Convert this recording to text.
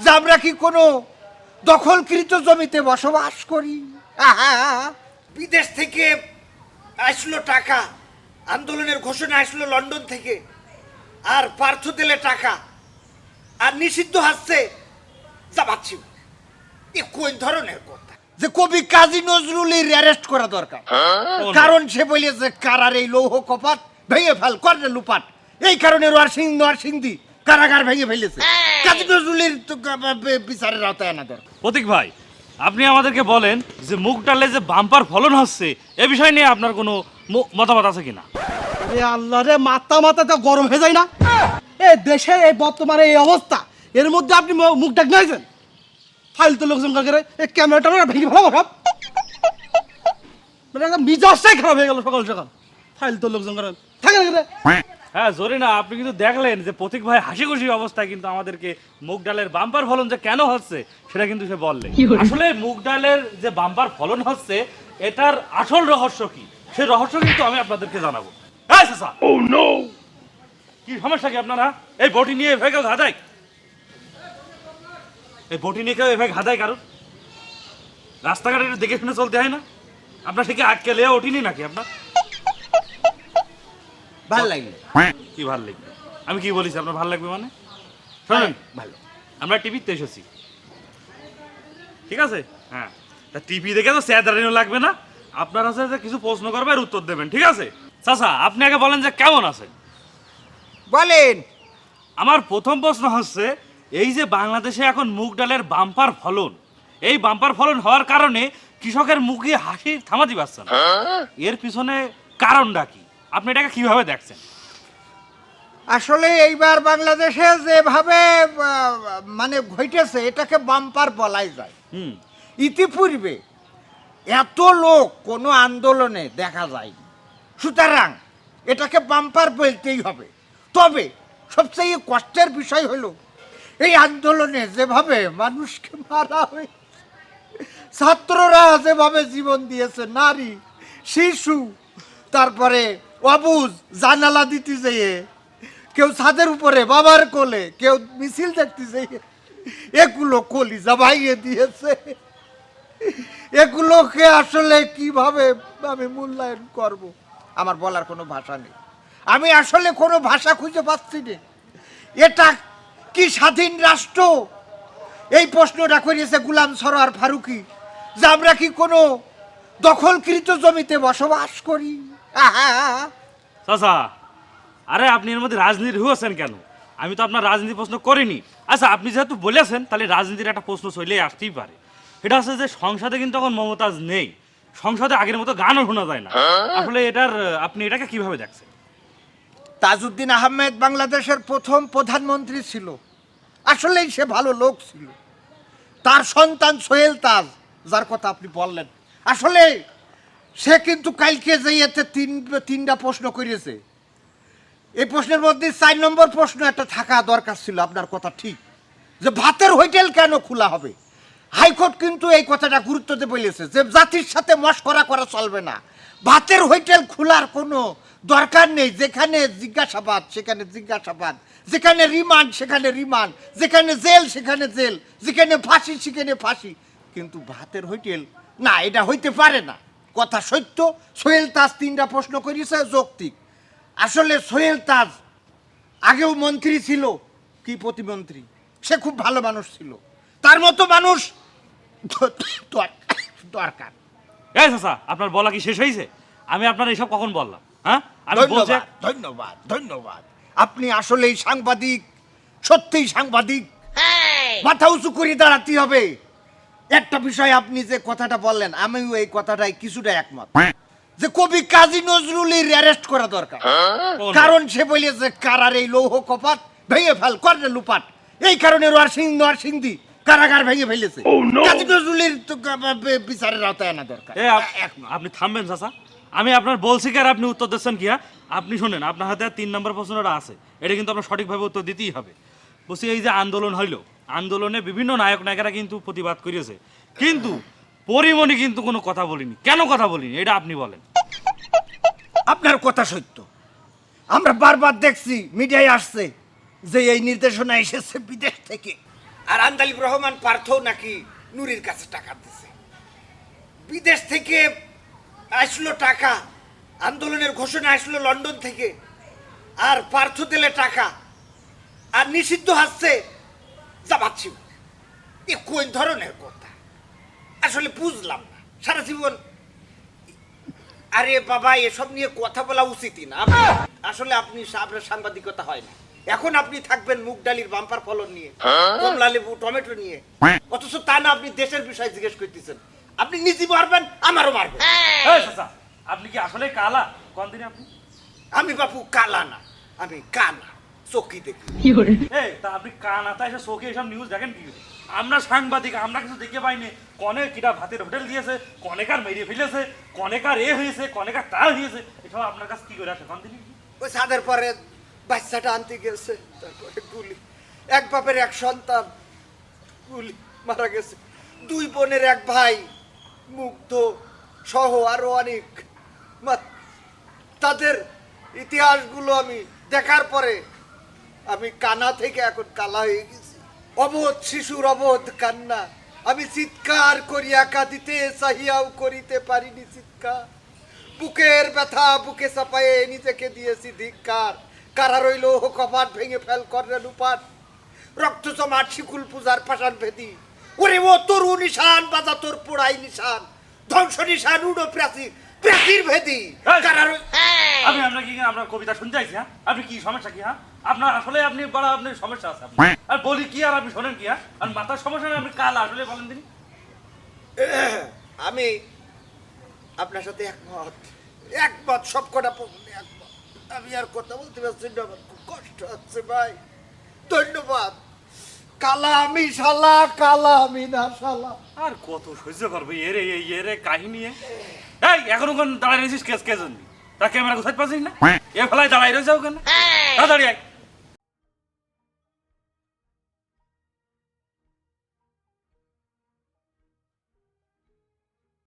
যে আমরা কি কোনো দখলকৃত জমিতে বসবাস করি? আহা! বিদেশ থেকে আসলো টাকা আন্দোলনের ঘোষণা আসলো লন্ডন থেকে আর পার্থ দিলে টাকা আর নিষিদ্ধ হাসছে যাবাচ্ছি এ কোন ধরনের কথা? যে কবি কাজী নজরুলের অ্যারেস্ট করা দরকার। কারণ সে বলেছে কারার এই লৌহ কপাট ভেঙে ফেল করে লুপাট। এই কারণে রোয়ার সিং নোয়ার সিংদি কারাগার ভেঙে ফেলেছে। কাজী নজরুলের তো কা- বে- বিচারের আওতায় আনা দরকার। প্রতীক ভাই আপনি আমাদেরকে বলেন যে মুগ ডালে যে বাম্পার ফলন হচ্ছে এ বিষয় নিয়ে আপনার কোনো মতামত আছে কিনা? আরে আল্লাহ রে মাথা মাথা তো গরম হয়ে যায় না। এ দেশের এই বর্তমানে এই অবস্থা। এর মধ্যে আপনি মুখ ডাক নিয়েছেন ফাইল তো লোকজন করে এই ক্যামেরাটা না ভেঙে ফেলাবো সব। মানে একদম মিজাজটাই খারাপ হয়ে গেল সকাল সকাল। ফাইল তো লোকজন করে থাকে না? হ্যাঁ জোরে না আপনি কিন্তু দেখলেন যে প্রতীক ভাই হাসি খুশি অবস্থায় কিন্তু আমাদেরকে মুগ ডালের বাম্পার ফলন যে কেন হচ্ছে সেটা কিন্তু সে বললেন আসলে মুগ ডালের যে বাম্পার ফলন হচ্ছে এটার আসল রহস্য কি? সেই রহস্য কিন্তু আমি আপনাদেরকে জানাব। হ্যাঁ চাচা কি সমস্যা কি আপনারা? এই বটি নিয়ে এভাবে কেউ ঘাদায় এই বটি নিয়ে কেউ এভাবে ঘাদায় কারণ রাস্তাঘাটে দেখে শুনে চলতে হয় না? আপনার সে কি আটকে লেয়া ওঠিনি নাকি আপনার? ভালো লাগে কি ভালো লাগবে আমি কি বলিস আপনার ভালো লাগবে মানে? শোনেন ভালো। আমরা টিভিতে এসেছি। ঠিক আছে? হ্যাঁ। তা টিভি দেখে তো স্যার দাঁড়ানো লাগবে না। আপনার যে কিছু প্রশ্ন করবে আর উত্তর দেবেন ঠিক আছে? চাচা আপনি আগে বলেন যে কেমন আছেন বলেন। আমার প্রথম প্রশ্ন হচ্ছে এই যে বাংলাদেশে এখন মুগ ডালের বাম্পার ফলন এই বাম্পার ফলন হওয়ার কারণে কৃষকের মুখে হাসি থামাতে পারছে না। এর পিছনে কারণটা কি? আপনি এটাকে কীভাবে দেখছেন? আসলে এইবার বাংলাদেশে যেভাবে মানে ঘটেছে এটাকে বাম্পার বলাই যায়। হুম। ইতিপূর্বে এত লোক কোনো আন্দোলনে দেখা যায়নি। সুতরাং এটাকে বাম্পার বলতেই হবে। তবে সবচেয়ে কষ্টের বিষয় হলো এই আন্দোলনে যেভাবে মানুষকে মারা হয়েছে ছাত্ররা যেভাবে জীবন দিয়েছে নারী শিশু তারপরে অবুজ জানালা দিতে যেয়ে, কেউ ছাদের উপরে বাবার কোলে, কেউ মিছিল দেখতে যেয়ে, এগুলো কলিজা ভাইয়ে দিয়েছে। এগুলোকে আসলে কীভাবে আমি মূল্যায়ন করব? আমার বলার কোনো ভাষা নেই। আমি আসলে কোনো ভাষা খুঁজে পাচ্ছি না। এটা কি স্বাধীন রাষ্ট্র? এই প্রশ্নটা করিয়েছে গুলাম সরোয়ার ফারুকি, যে আমরা কি কোনো দখলকৃত জমিতে বসবাস করি! চাচা, আরে আপনি এর মধ্যে রাজনীতি হয়েছেন কেন? আমি তো আপনার রাজনীতি প্রশ্ন করিনি। আচ্ছা আপনি যেহেতু বলেছেন, তাহলে রাজনীতির একটা প্রশ্ন চলে আসতেই পারে। এটা হচ্ছে যে সংসদে কিন্তু এখন মমতাজ নেই। সংসদে আগের মতো গানও শোনা যায় না। আসলে এটার, আপনি এটাকে কীভাবে দেখছেন? তাজউদ্দিন আহমেদ বাংলাদেশের প্রথম প্রধানমন্ত্রী ছিল। আসলেই সে ভালো লোক ছিল। তার সন্তান সোহেল তাজ, যার কথা আপনি বললেন। আসলে সে কিন্তু কালকে যে এতে তিন, তিনটা প্রশ্ন করেছে। এই প্রশ্নের মধ্যে চার নম্বর প্রশ্ন একটা থাকা দরকার ছিল, আপনার কথা ঠিক। যে ভাতের হোটেল কেন খোলা হবে? হাইকোর্ট কিন্তু এই কথাটা গুরুত্ব দিয়ে বলেছে যে জাতির সাথে মস্করা করা চলবে না। ভাতের হোটেল খোলার কোনো দরকার নেই। যেখানে জিজ্ঞাসাবাদ, সেখানে জিজ্ঞাসাবাদ। যেখানে রিমান্ড, সেখানে রিমান্ড। যেখানে জেল, সেখানে জেল। যেখানে ফাঁসি, সেখানে ফাঁসি। কিন্তু ভাতের হোটেল, না, এটা হইতে পারে না। কথা সত্য সোহেল তাজ তিনটা প্রশ্ন করিয়েছে যৌক্তিক। আসলে সোহেল তাজ আগেও মন্ত্রী ছিল। কি প্রতিমন্ত্রী? সে খুব ভালো মানুষ ছিল। তার মতো মানুষ দরকার। এই চাচা আপনার বলা কি শেষ হয়েছে আমি আপনার এইসব কখন বললাম হ্যাঁ? আমি বলছি ধন্যবাদ ধন্যবাদ ধন্যবাদ। আপনি আসলেই সাংবাদিক সত্যিই সাংবাদিক। মাথা উঁচু করে দাঁড়াতে হবে। একটা বিষয় আপনি যে কথাটা বললেন আমিও এই কথাটাই কিছুটা একমত। যে কবি কাজী নজরুলের অ্যারেস্ট করা দরকার। কারণ সে বলেছে কারার এই লৌহ কপাট ভেঙে ফেল করে লুপাট। এই কারণে রোয়ার সিং নোয়ার কারাগার ভেঙে ফেলেছে। কাজী নজরুলের তো বিচারের আওতায় আনা দরকার। আপনি থামবেন চাচা। আমি আপনার বলছি কি আর আপনি উত্তর দিচ্ছেন কি হ্যাঁ? আপনি শুনেন আপনার হাতে তিন নম্বর প্রশ্নটা আছে। এটা কিন্তু আপনার সঠিকভাবে উত্তর দিতেই হবে। বলছি এই যে আন্দোলন হইল আন্দোলনে বিভিন্ন নায়ক নায়িকারা কিন্তু প্রতিবাদ করিয়েছে। কিন্তু পরিমণি কিন্তু কোনো কথা বলিনি। কেন কথা বলিনি? এটা আপনি বলেন। আপনার কথা সত্য। আমরা বারবার দেখছি, মিডিয়ায় আসছে যে এই নির্দেশনা এসেছে বিদেশ থেকে। আর আন্দালিব রহমান পার্থ নাকি নুরির কাছে টাকা দিছে বিদেশ থেকে আসলো টাকা, আন্দোলনের ঘোষণা আসলো লন্ডন থেকে। আর পার্থ দিলে টাকা। আর নিষিদ্ধ হাসছে জামাচ্ছি এ কোন ধরনের কথা? আসলে বুঝলাম না। সারা জীবন আরে বাবা এসব নিয়ে কথা বলা উচিতই না। আসলে আপনি আপনার সাংবাদিকতা হয় না। এখন আপনি থাকবেন মুগ ডালির বাম্পার ফলন নিয়ে কমলা লেবু টমেটো নিয়ে। অথচ তা না আপনি দেশের বিষয় জিজ্ঞেস করতেছেন। আপনি নিজে মারবেন আমারও মারবেন। আপনি কি আসলে কালা? কোন দিনে আপনি? আমি বাপু কালা না আমি কানা। চকি দেখি। এই তা আপনি কানা তা এসে চোখে এসব নিউজ দেখেন কি? করে? আমরা সাংবাদিক আমরা কিছু দেখতে পাইনি। কনে কিটা ভাতের হোটেল দিয়েছে কনেকার মেরিয়ে ফেলেছে কনেকার এ হয়েছে কনেকার তা হয়েছে। এসব আপনার কাছে কি করে আসে? কোন দিনে। ওই ছাদের পরে বাচ্চাটা আনতে গেছে তারপরে গুলি। এক বাপের এক সন্তান গুলি মারা গেছে। দুই বোনের এক ভাই মুগ্ধ সহ আরও অনেক। তাদের ইতিহাসগুলো আমি দেখার পরে আমি কানা থেকে এখন কালা হয়ে গেছি। অবোধ শিশুর অবোধ কান্না। আমি চিৎকার করিয়া কাঁদিতে চাহিয়াও করিতে পারিনি চিৎকার। বুকের ব্যথা বুকে চাপায়ে নিজেকে দিয়েছি ধিক্কার। কারা রইল কপাট ভেঙে ফেল করলেন উপাট রক্ত জমাট শিকুল পূজার পাশান ভেদি। ওরে ও তরু নিশান বাজা তোর পোড়াই নিশান। ধ্বংস নিশান উড়ো প্রাচীর প্রাচীর ভেদি! কারা আপনার কি আপনার কবিতা শুনতে চাইছি হ্যাঁ? আপনি কি সমস্যা কি হ্যাঁ? আপনার আসলে আপনি বড় আপনার সমস্যা আছে। আর বলি কি আর আপনি শোনেন কি হ্যাঁ? আর মাথার সমস্যা আপনি কাল আসলে বলেন দিন আমি আপনার সাথে একমত। একমত সব কটা একমত। আমি আর কথা বলতে পারছি না আমার খুব কষ্ট হচ্ছে ভাই। ধন্যবাদ। কালা আমি শালা কালা আমি না শালা। আর কত সহ্য করব এরে এরে কাহিনী? এই এখনও কোন দাঁড়াই রয়েছিস কেস কে জন্য তা ক্যামেরা কোথায় পাচ্ছিস না? এ ফেলায় দাঁড়াই রয়েছে ওখানে। দাঁড়িয়ে